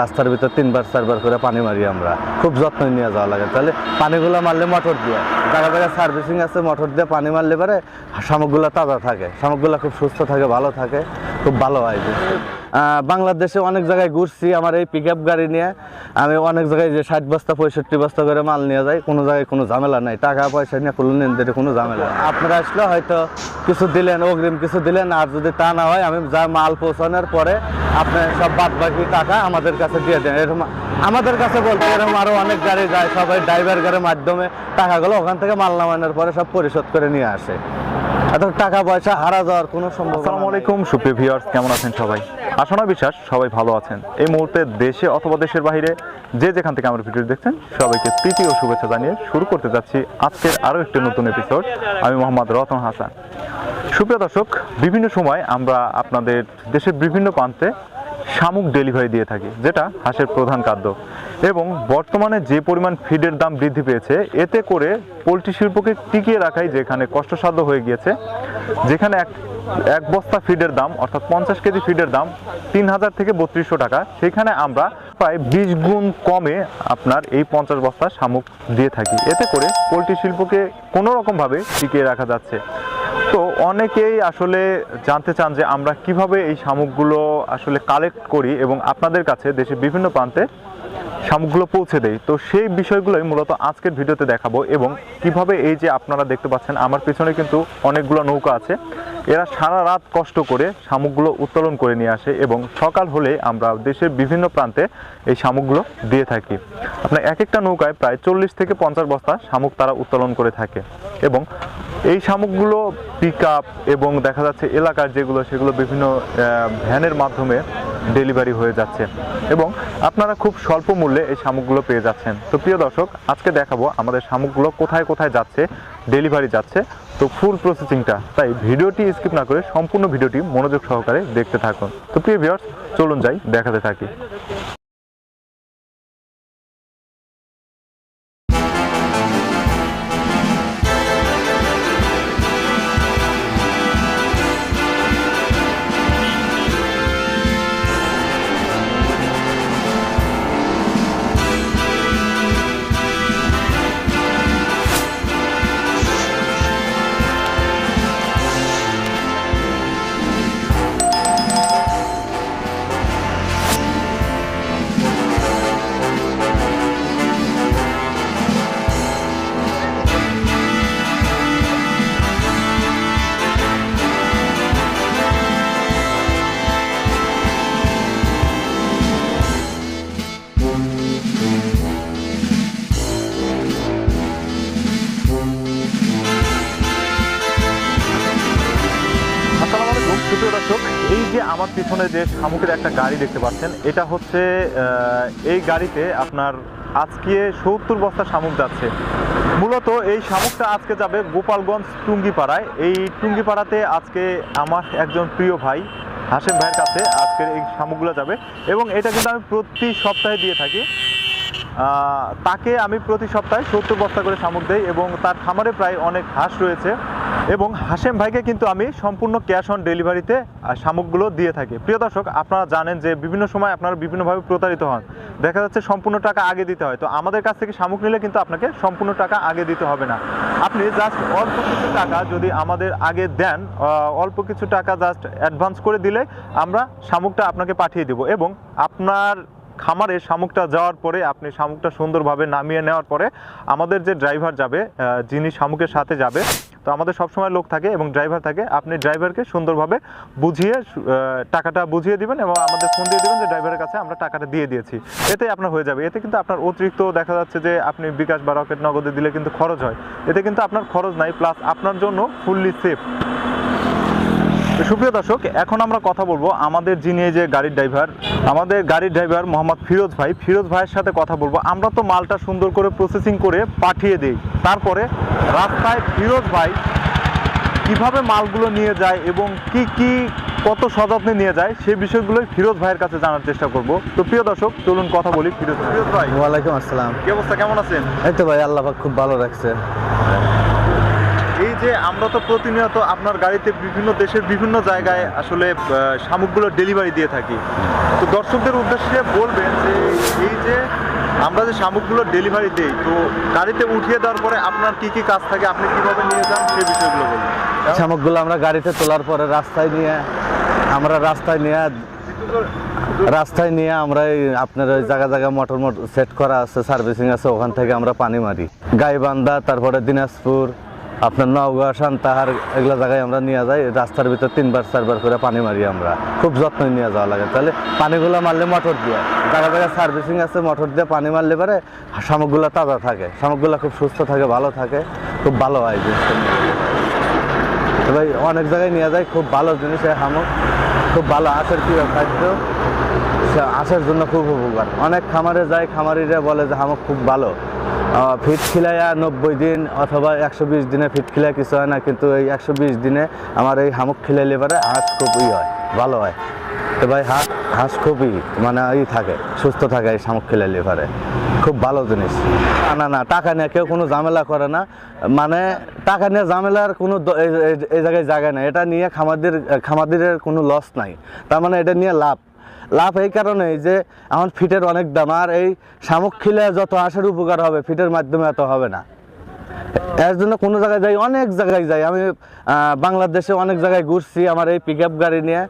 রাস্তার ভিতর তিনবার, চারবার করে পানি মারি আমরা। খুব যত্ন নিয়ে যাওয়া লাগে। তাহলে পানিগুলো মারলে মোটর দিয়ে। জায়গা জায়গায় সার্ভিসিং আছে, মোটর দিয়ে পানি মারলে পরে শামুকগুলো তাজা থাকে। শামুকগুলো খুব সুস্থ থাকে, ভালো থাকে। খুব ভালো হয়। বাংলাদেশে অনেক জায়গায় ঘুরছি আমার এই পিক গাড়ি নিয়ে। আমি অনেক জায়গায় যে ষাট বস্তা পঁয়ষট্টি বস্তা করে মাল নিয়ে যাই কোনো জায়গায় কোনো ঝামেলা নাই। টাকা পয়সা নিয়ে কোনো লেনদেনে কোনো ঝামেলা নেই। আপনারা আসলে হয়তো কিছু দিলেন অগ্রিম কিছু দিলেন আর যদি তা না হয় আমি যা মাল পৌঁছানোর পরে আপনি সব বাদ বাকি টাকা আমাদের কাছে দিয়ে দেন। এরকম আমাদের কাছে বলতে এরকম আরও অনেক গাড়ি যায় সবাই ড্রাইভার গাড়ির মাধ্যমে টাকাগুলো ওখান থেকে মাল নামানোর পরে সব পরিশোধ করে নিয়ে আসে। এত টাকা পয়সা হারা যাওয়ার কোনো সম্ভাবনা আসসালামু। আলাইকুম সুপ্রিয় ভিউয়ার্স কেমন আছেন সবাই? আসনা বিশ্বাস, সবাই ভালো আছেন। এই মুহূর্তে দেশে অথবা দেশের বাইরে যে যেখান থেকে আমার ভিডিও দেখছেন, সবাইকে প্রীতি ও শুভেচ্ছা জানিয়ে শুরু করতে যাচ্ছি আজকের আরও একটি নতুন এপিসোড আমি মোহাম্মদ রতন হাসান। সুপ্রিয় দর্শক, বিভিন্ন সময় আমরা আপনাদের দেশের বিভিন্ন প্রান্তে শামুক ডেলিভারি দিয়ে থাকি, যেটা হাঁসের প্রধান খাদ্য। এবং বর্তমানে যে পরিমাণ ফিডের দাম বৃদ্ধি পেয়েছে, এতে করে পোলট্রি শিল্পকে টিকিয়ে রাখাই যেখানে কষ্টসাধ্য হয়ে গিয়েছে, যেখানে এক এক বস্তা ফিডের দাম, অর্থাৎ পঞ্চাশ কেজি ফিডের দাম তিন হাজার থেকে বত্রিশশো টাকা। সেখানে আমরা প্রায় বিশ গুণ কমে আপনার এই পঞ্চাশ বস্তা শামুক দিয়ে থাকি। এতে করে পোলট্রি শিল্পকে কোনো রকমভাবে টিকিয়ে রাখা যাচ্ছে। তো অনেকেই আসলে জানতে চান যে আমরা কীভাবে এই শামুকগুলো আসলে কালেক্ট করি এবং আপনাদের কাছে দেশের বিভিন্ন প্রান্তে শামুকগুলো পৌঁছে দেয় তো সেই বিষয়গুলোই মূলত আজকের ভিডিওতে দেখাবো এবং কীভাবে এই যে আপনারা দেখতে পাচ্ছেন, আমার পেছনে কিন্তু অনেকগুলো নৌকা আছে। এরা সারা রাত কষ্ট করে শামুকগুলো উত্তোলন করে নিয়ে আসে এবং সকাল হলে আমরা দেশের বিভিন্ন প্রান্তে এই শামুকগুলো দিয়ে থাকি। আপনার এক একটা নৌকায় প্রায় চল্লিশ থেকে পঞ্চাশ বস্তা শামুক তারা উত্তোলন করে থাকে এবং এই শামুকগুলো পিক এবং দেখা যাচ্ছে এলাকার যেগুলো, সেগুলো বিভিন্ন ভ্যানের মাধ্যমে ডেলিভারি হয়ে যাচ্ছে। এবং আপনারা খুব স্বল্প মূল্যে এই শামুকগুলো পেয়ে যাচ্ছেন। তো প্রিয় দর্শক, আজকে দেখাবো আমাদের শামুকগুলো কোথায় কোথায় যাচ্ছে ডেলিভারি যাচ্ছে। তো ফুল প্রসেসিংটা তাই ভিডিওটি স্কিপ না করে সম্পূর্ণ ভিডিওটি মনোযোগ সহকারে দেখতে থাকুন। তো প্রিয় ভিউয়ার্স চলুন যাই, দেখাতে থাকি। দর্শক, এই যে আমার পিছনে যে শামুকের একটা গাড়ি দেখতে পাচ্ছেন, এটা হচ্ছে এই গাড়িতে আপনার আজকে সত্তর বস্তা শামুক যাচ্ছে। মূলত এই শামুকটা আজকে যাবে গোপালগঞ্জ টুঙ্গিপাড়ায়। এই টুঙ্গিপাড়াতে আজকে আমার একজন প্রিয় ভাই হাসেম ভাইয়ের কাছে আজকের এই শামুকগুলো যাবে এবং এটা কিন্তু আমি প্রতি সপ্তাহে দিয়ে থাকি। তাকে আমি প্রতি সপ্তাহে সত্তর বস্তা করে শামুক দেই এবং তার খামারে প্রায় অনেক হাঁস রয়েছে। এবং হাসেম ভাইকে কিন্তু আমি সম্পূর্ণ ক্যাশ অন ডেলিভারিতে শামুকগুলো দিয়ে থাকি। প্রিয় দর্শক, আপনারা জানেন যে বিভিন্ন সময় আপনারা বিভিন্নভাবে প্রতারিত হন। দেখা যাচ্ছে সম্পূর্ণ টাকা আগে দিতে হয়। তো আমাদের কাছ থেকে শামুক নিলে কিন্তু আপনাকে সম্পূর্ণ টাকা আগে দিতে হবে না। আপনি জাস্ট অল্প কিছু টাকা যদি আমাদের আগে দেন অল্প কিছু টাকা জাস্ট অ্যাডভান্স করে দিলে আমরা শামুকটা আপনাকে পাঠিয়ে দেব এবং আপনার খামারে শামুকটা যাওয়ার পরে, আপনি শামুকটা সুন্দরভাবে নামিয়ে নেওয়ার পরে আমাদের যে ড্রাইভার যাবে যিনি শামুকের সাথে যাবে তো আমাদের সবসময় লোক থাকে এবং ড্রাইভার থাকে। আপনি ড্রাইভারকে সুন্দরভাবে বুঝিয়ে টাকাটা বুঝিয়ে দিবেন এবং আমাদের ফোন দিয়ে দিবেন যে ড্রাইভারের কাছে আমরা টাকাটা দিয়ে দিয়েছি। এতে আপনার হয়ে যাবে। এতে কিন্তু আপনার অতিরিক্ত দেখা যাচ্ছে যে আপনি বিকাশ বা রকেট নগদে দিলে কিন্তু খরচ হয়। এতে কিন্তু আপনার খরচ নাই প্লাস আপনার জন্য ফুললি সেফ সুপ্রিয় দর্শক এখন আমরা কথা বলব আমাদের যিনি যে গাড়ির ড্রাইভার আমাদের গাড়ির ড্রাইভার মোহাম্মদ ফিরোজ ভাই। ফিরোজ ভাইয়ের সাথে কথা বলব। আমরা তো মালটা সুন্দর করে প্রসেসিং করে পাঠিয়ে দিই। তারপরে রাস্তায় ফিরোজ ভাই কীভাবে মালগুলো নিয়ে যায় এবং কি কি কত সযত্নে নিয়ে যায় সেই বিষয়গুলোই ফিরোজ ভাইয়ের কাছে জানার চেষ্টা করব। তো প্রিয় দর্শক চলুন কথা বলি ফিরোজ ফিরোজ ভাই। ওয়ালাইকুম আসসালাম। কি অবস্থা? কেমন আছেন? এই তো ভাই আল্লাহ খুব ভালো রাখছে। যে আমরা তো প্রতিনিয়ত আপনার গাড়িতে বিভিন্ন দেশের বিভিন্ন জায়গায় আসলে শামুকগুলো ডেলিভারি দিয়ে থাকি। তো দর্শকদের উদ্দেশ্যে বলবেন যে, এই যে আমরা যে শামুকগুলো ডেলিভারি দেই, তো গাড়িতে উঠিয়ে দেওয়ার পরে আপনার কি কি কাজ থাকে, আপনি কীভাবে নিয়ে যান সেই বিষয়গুলো বলুন। শামুকগুলো আমরা গাড়িতে তোলার পরে রাস্তায় নিয়ে, আমরা রাস্তায় নিয়ে রাস্তায় নিয়ে আমরা আপনার ওই জায়গা জায়গায় মোটর মোটর সেট করা আছে সার্ভিসিং আছে, ওখান থেকে আমরা পানি মারি। গাইবান্ধা, তারপরে দিনাজপুর আপনার নওগাঁ, সান্তাহার এগুলো জায়গায় আমরা নিয়ে যাই। রাস্তার ভিতর তিনবার, চারবার করে পানি মারি আমরা। খুব যত্ন নিয়ে যাওয়া লাগে। তাহলে পানিগুলো মারলে মোটর দিয়ে। জায়গা জায়গায় সার্ভিসিং আছে, মোটর দিয়ে পানি মারলে পরে শামুকগুলো তাজা থাকে। শামুকগুলো খুব সুস্থ থাকে, ভালো থাকে। খুব ভালো হয় জিনিসটা। ভাই, অনেক জায়গায় নিয়ে যায় খুব ভালো জিনিস এই হামক। খুব ভালো আঁশের প্রিয় খাদ্য। সে আঁশের জন্য খুব উপকার। অনেক খামারে যায় খামারিরা বলে যে হামক খুব ভালো। ফিট খিলাইয়া নব্বই দিন অথবা একশো বিশ দিনে ফিট খিলায় কিছু হয় না কিন্তু এই একশো বিশ দিনে আমার এই হামক খিলাইলে পরে হাঁস খুব ই হয় ভালো হয়। তো ভাই হাঁস হাঁস খুবই মানে ই থাকে সুস্থ থাকে এই শামুক খিলাইলে পরে। খুব ভালো জিনিস। না, না টাকা নিয়ে কেউ কোনো ঝামেলা করে না। মানে টাকা নিয়ে ঝামেলার কোনো এই- জায়গায় জায়গা নেই। এটা নিয়ে খামারদের খামারদের কোনো লস নাই। তার মানে এটা নিয়ে লাভ। লাভ এই কারণে যে এখন ফিটের অনেক দাম, আর এই শামুক খিলে যত আসার উপকার হবে, ফিটের মাধ্যমে এত হবে না। এর জন্য কোনো জায়গায় যাই, অনেক জায়গায় যাই। আমি বাংলাদেশে অনেক জায়গায় ঘুরছি আমার এই পিক গাড়ি নিয়ে।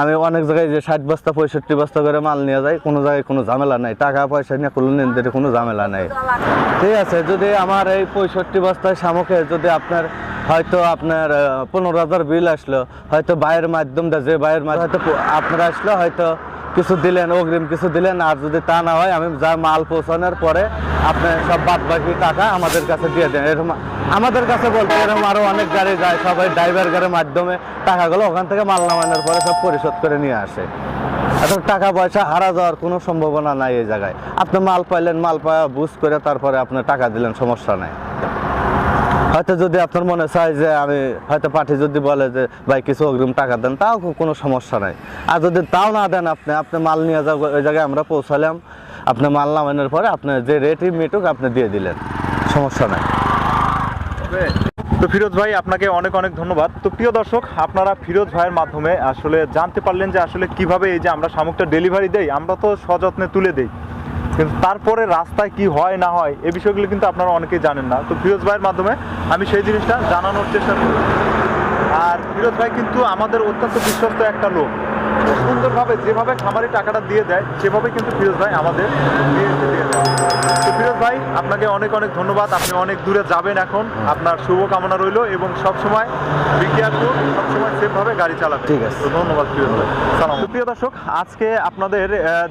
আমি অনেক জায়গায় যে ষাট বস্তা, পঁয়ষট্টি বস্তা করে মাল নিয়ে যাই, কোনো জায়গায় কোনো ঝামেলা নাই। টাকা পয়সা নিয়ে কোনো লেনদেনে কোনো ঝামেলা নেই। ঠিক আছে, যদি আমার এই পঁয়ষট্টি বস্তায় শামুকে যদি আপনার হয়তো আপনার পনেরো হাজার বিল আসলো, হয়তো বাইরের মাধ্যম দিয়ে যে বাইরের মাধ্যমে হয়তো আপনার আসলো, হয়তো কিছু দিলেন, অগ্রিম কিছু দিলেন, আর যদি তা না হয়, আমি যা মাল পৌঁছানোর পরে আপনি সব বাদ বাকি টাকা আমাদের কাছে দিয়ে দেন। এরকম আমাদের কাছে বলতে এরকম আরও অনেক গাড়ি যায়, সবাই ড্রাইভার গাড়ির মাধ্যমে টাকাগুলো ওখান থেকে মাল নামানোর পরে সব পরিশোধ করে নিয়ে আসে। এত টাকা পয়সা হারা যাওয়ার কোনো সম্ভাবনা নাই এই জায়গায়। আপনি মাল পাইলেন, মাল পাওয়া বুঝ করে তারপরে আপনি টাকা দিলেন, সমস্যা নাই। হয়তো যদি আপনার মনে চায় যে আমি হয়তো পার্টি যদি বলে যে, ভাই, কিছু অগ্রিম টাকা দেন, তাও কোনো সমস্যা নাই। আর যদি তাও না দেন আপনি আপনি মাল নিয়ে যাও, ওই জায়গায় আমরা পৌঁছালাম। আপনি মাল নামানোর পরে আপনি যে রেটই মিটুক, আপনি দিয়ে দিলেন। সমস্যা নাই। তো ফিরোজ ভাই, আপনাকে অনেক অনেক ধন্যবাদ। তো প্রিয় দর্শক, আপনারা ফিরোজ ভাইয়ের মাধ্যমে আসলে জানতে পারলেন যে আসলে কীভাবে এই যে আমরা শামুকটা ডেলিভারি দেই, আমরা তো সযত্নে তুলে দেই। কিন্তু তারপরে রাস্তায় কি হয় না হয়, এ বিষয়গুলো কিন্তু আপনারা অনেকেই জানেন না। তো ফিরোজ ভাইয়ের মাধ্যমে আমি সেই জিনিসটা জানানোর চেষ্টা করি আর ফিরোজ ভাই কিন্তু আমাদের অত্যন্ত বিশ্বস্ত একটা লোক। সুন্দরভাবে যেভাবে খামারি টাকাটা দিয়ে দেয় সেভাবে কিন্তু ফিরোজ ভাই আমাদের দিয়ে দিয়ে দেয়। তো ফিরোজ ভাই আপনাকে অনেক অনেক ধন্যবাদ। আপনি অনেক দূরে যাবেন এখন। আপনার শুভকামনা রইল এবং সবসময় বিজ্ঞানপুর সবসময় সেফভাবে গাড়ি চালাবেন। ঠিক আছে। তো ধন্যবাদ ফিরোজ ভাই। সালাম। প্রিয় দর্শক আজকে আপনাদের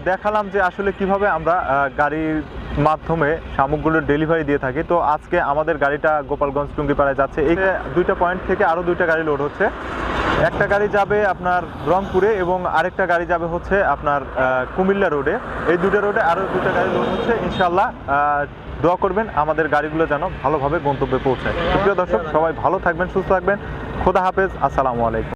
দেখালাম যে আসলে কীভাবে আমরা গাড়ির মাধ্যমে শামুকগুলোর ডেলিভারি দিয়ে থাকি। তো আজকে আমাদের গাড়িটা গোপালগঞ্জ টুঙ্গিপাড়ায় যাচ্ছে। এই দুইটা পয়েন্ট থেকে আরও দুইটা গাড়ি লোড হচ্ছে। একটা গাড়ি যাবে আপনার রংপুরে এবং আরেকটা গাড়ি যাবে হচ্ছে আপনার কুমিল্লা রোডে। এই দুটো রোডে আরও দুটো গাড়ি হচ্ছে ইনশাল্লাহ দোয়া করবেন আমাদের গাড়িগুলো যেন ভালোভাবে গন্তব্যে পৌঁছায়। প্রিয় দর্শক, সবাই ভালো থাকবেন, সুস্থ থাকবেন। খোদা হাফেজ, আসসালামু আলাইকুম।